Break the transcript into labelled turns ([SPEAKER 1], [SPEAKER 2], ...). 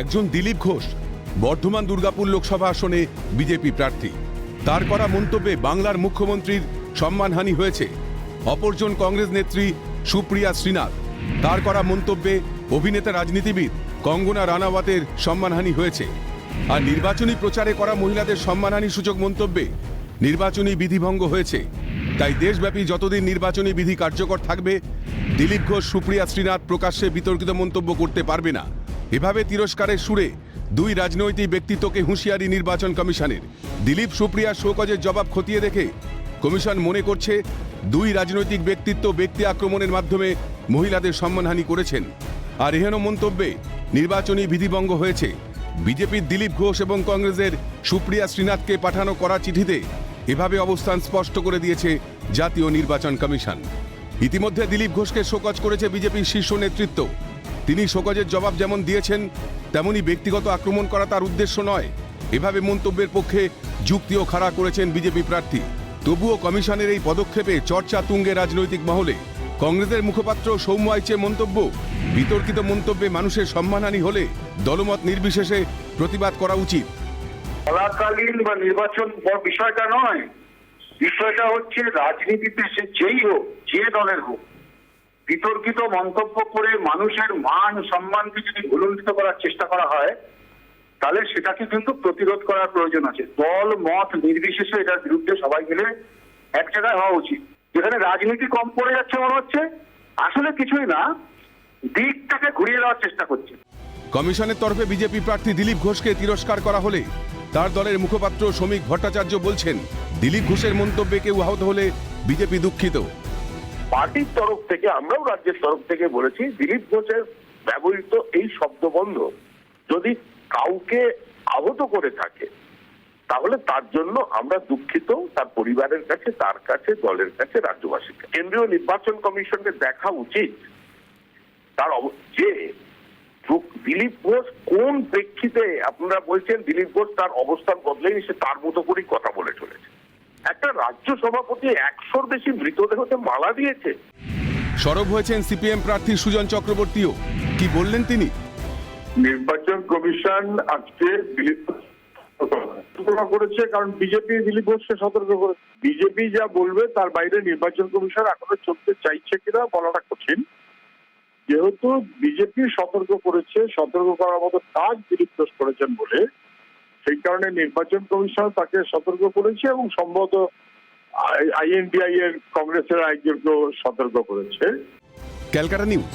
[SPEAKER 1] একজন দিলীপ ঘোষ, বর্ধমান দুর্গাপুর লোকসভা আসনে বিজেপি প্রার্থী। তার করা মন্তব্যে বাংলার মুখ্যমন্ত্রীর সম্মানহানি হয়েছে। অপরজন কংগ্রেস নেত্রী সুপ্রিয়া শ্রীনাথ। তার করা মন্তব্যে অভিনেতা রাজনীতিবিদ কঙ্গনা রানাওয়াতের সম্মানহানি হয়েছে। আর নির্বাচনী প্রচারে করা মহিলাদের সম্মানহানি সূচক মন্তব্যে নির্বাচনী বিধিভঙ্গ হয়েছে। তাই দেশব্যাপী যতদিন নির্বাচনী বিধি কার্যকর থাকবে, দিলীপ ঘোষ, সুপ্রিয়া শ্রীনাথ প্রকাশ্যে বিতর্কিত মন্তব্য করতে পারবে না। এভাবে তিরস্কারের সুরে দুই রাজনৈতিক ব্যক্তিত্বকে হুঁশিয়ারি নির্বাচন কমিশনের। দিলীপ সুপ্রিয়া শোকজের জবাব খতিয়ে দেখে কমিশন মনে করছে দুই রাজনৈতিক ব্যক্তিত্ব ব্যক্তি আক্রমণের মাধ্যমে মহিলাদের সম্মানহানি করেছেন। আর এহেন মন্তব্যে নির্বাচনী বিধিভঙ্গ হয়েছে। বিজেপির দিলীপ ঘোষ এবং কংগ্রেসের সুপ্রিয়া শ্রীনাথকে পাঠানো করা চিঠিতে এভাবে অবস্থান স্পষ্ট করে দিয়েছে জাতীয় নির্বাচন কমিশন। ইতিমধ্যে দিলীপ ঘোষকে শোকজ করেছে বিজেপির শীর্ষ নেতৃত্ব। তিনি শোকজের জবাব যেমন দিয়েছেন, তেমনি ব্যক্তিগত আক্রমণ করা তার উদ্দেশ্য নয়। এভাবে মন্তব্যের পক্ষে যুক্তিও খাড়া করেছেন বিজেপি প্রার্থী। তবুও কমিশনের এই পদক্ষেপে চর্চা তুঙ্গে রাজনৈতিক মহলে। কংগ্রেসের মুখপাত্র সৌম্য আইচের মন্তব্য, বিতর্কিত মন্তব্যে মানুষের সম্মানহানি হলে দলমত নির্বিশেষে প্রতিবাদ করা উচিত।
[SPEAKER 2] চলাকালীন বা নির্বাচন বিষয়টা নয়। বিষয়টা হচ্ছে রাজনীতিতে সে যেই হোক, যে দলের হোক বিতর্কিত মন্তব্য করে মানুষের মান সম্মানকে যদি ভুলুণ্ঠিত করার চেষ্টা করা হয়, তাহলে সেটাকে কিন্তু প্রতিরোধ করার প্রয়োজন আছে। দল, মত নির্বিশেষে এটার বিরুদ্ধে সবাই মিলে এক জায়গায় হওয়া উচিত। যেখানে রাজনীতি কম পড়ে যাচ্ছে মনে হচ্ছে, আসলে কিছুই না, দিকটাকে ঘুরিয়ে দেওয়ার চেষ্টা করছে।
[SPEAKER 1] কমিশনের তরফে বিজেপি প্রার্থী দিলীপ ঘোষকে তিরস্কার করা হলে তার দলের মুখপাত্র শ্রমিক ভট্টাচার্য বলছেন, দিলীপ ঘোষের মন্তব্যে কেউ আহত হলে বিজেপি দুঃখিত।
[SPEAKER 3] পার্টির তরফ থেকে, আমরাও রাজ্যের তরফ থেকে বলেছি, দিলীপ ঘোষের ব্যবহৃত এই শব্দবন্ধ যদি কাউকে আহত করে থাকে, তাহলে তার জন্য আমরা দুঃখিত, তার পরিবারের কাছে, তার কাছে, দলের কাছে, রাজ্যবাসীর কাছে। কেন্দ্রীয় নির্বাচন কমিশনকে দেখা উচিত তার যে দিলীপ ঘোষ কোন প্রেক্ষিতে, আপনারা বলছেন দিলীপ ঘোষ তার অবস্থান বদলেনি, সে তার মতো করেই কথা বলে চলেছে একটা রাজ্য সভাপতি একশোর বেশি মৃতদেহতে মালা দিয়েছে।
[SPEAKER 1] সরব হয়েছেন সিপিএম প্রার্থী সুজন চক্রবর্তীও। কি বললেন তিনি?
[SPEAKER 4] নির্বাচন কমিশন আজকে দিলীপ সতর্ক করেছে কারণ বিজেপি দিলীপ ঘোষকে সতর্ক করে বিজেপি যা বলবে তার বাইরে নির্বাচন কমিশন এখনও চলতে চাইছে কিনা বলাটা কঠিন। যেহেতু বিজেপি সতর্ক করেছে সতর্ক করার মতো কাজ দিলীপ ঘোষ করেছেন বলে কারণে নির্বাচন কমিশন তাকে সতর্ক করেছে এবং সম্ভবত আইএনডিআই এর কংগ্রেসের আয়োজককেও সতর্ক করেছে।
[SPEAKER 1] ক্যালকাটা নিউজ।